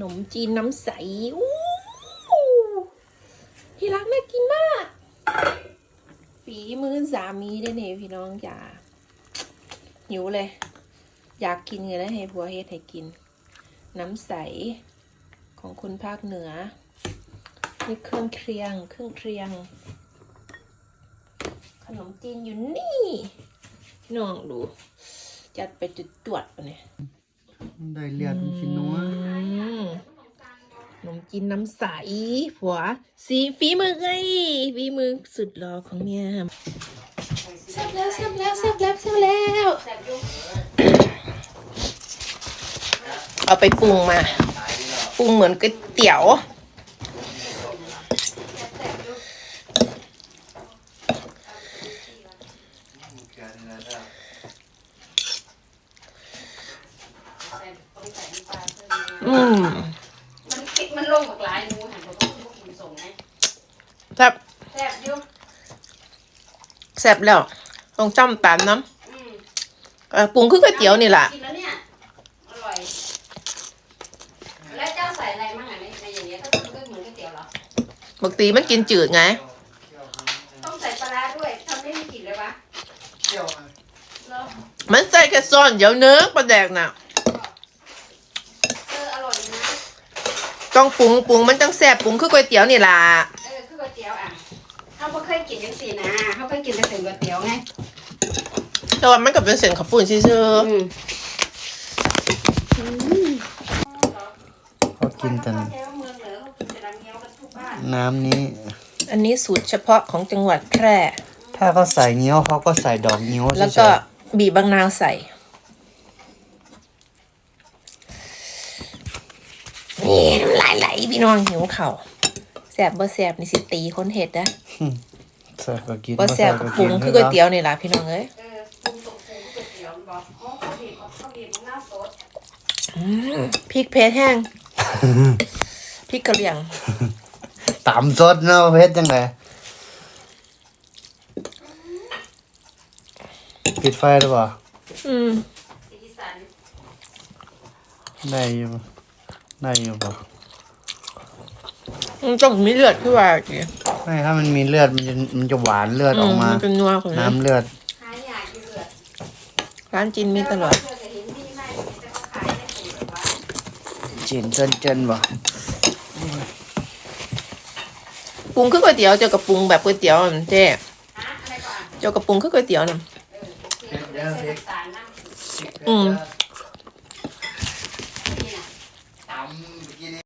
นมจีนน้ำใสอู้ที่รักน่ากินมาก ฝีมือสามีได้เนี่ยพี่น้องจ๋าหิวเลย อยากกินเลยนะให้ผัวเฮ็ดให้กิน น้ำใสของคนภาคเหนือนี่เครื่องเคียงเครื่องเคียง ขนมจีนอยู่นี่น้องดู จัดไปจุดตรวจปะเนี่ยได้เลือดมันกินนัวอืมข นมจีนน้ำใสผัว สีฝีมือไงฝีมือสุดหล่อของเมียแซ่บแล้วแซ่บแล้วแซ่บแล้วแซ่บแล้วเอาไปปรุงมาปรุงเหมือนก๋วยเตี๋ยวอืม แซ่บแซ่บอยู่แซ่บแล้วต้องจ้ำตามน้อืมำเอ่อปรุงคือก๋วยเตี๋ยวนี่แหละกินแล้วเนี่ย อร่อย แล้วเจ้าใส่อะไรมั่งอะในในอย่างเงี้ยก็คือก็เหมือนก๋วยเตี๋ยวเหรอ ปกติมันกินจืดไง ต้องใส่ปลาร้าด้วยทำไม่มีกลิ่นเลยวะเที่ยวแล้วมันใส่แค่ซ่อนเดี๋ยวเนื้อปลาแดกน่ะ เอออร่อยนะต้องปรุงปรุงมันจังแซ่บปรุงคือก๋วยเตี๋ยวนี่ล่ะ เขาไม่เคยกินยังสี่นะเขาเคยกินแต่เส้นก๋วยเตี๋ยวไงแต่ว่ามันก็เป็นเส้นข้าวปุ้นซื่ออืมเขากินแต่เขาแถวเมืองเหนือเขากินแต่น้ำเงี้ยวกันทุกบ้านน้ำนี้ ๆอันนี้สูตรเฉพาะของจังหวัดแพร่ ถ้าเขาใส่เงี้ยวเขาก็ใส่ดอกเงี้ยวแล้วเฉก็ยบีบบางนาวใส่ นี่น้ำลายไหลพี่น้องหิวเข่าว แสบบ่แสบนี่สิตีคนเห็ดนะๆใส่ก็กินบ่แสบกับปรุงคือก๋วยเตี๋ยวนี่ล่ะพี่น้องเอ้ยเออปรุงตกปรุงก๋วยเตี๋ยวบอกอ๋อเขาบีบเขาบีบมะนาวสดอืมพริกเพชรแห้งพริกกะเหรี่ยงตำสดเนาะเพชรจังไงปิดไฟหรือเปล่าอืมสีสันได้อยู่ได้อยู่เปล่า มันต้องมีเลือดขึ้นมาจีไม่ถ้ามันมีเลือดมันจะมันจะหวานเลือดออกมา นจะนัวของน้ำเลือดหายากอยู่เลือดร้านจีนมีตลอดเพื่อนก็เห็นที่ไม่แต่เขาขายได้ถูกแบบว่าจินเจนเจนบ่ปรุงคือก๋วยเตี๋ยวเจ้ากับปรุงแบบก๋วยเตี๋ยวนั่นเจ๊ฮะอะไรก่อนเจ้ากับปรุงคือก๋วยเตี๋ยวน่ะเออโอเคเส้นน้ำตาลน้ำอืม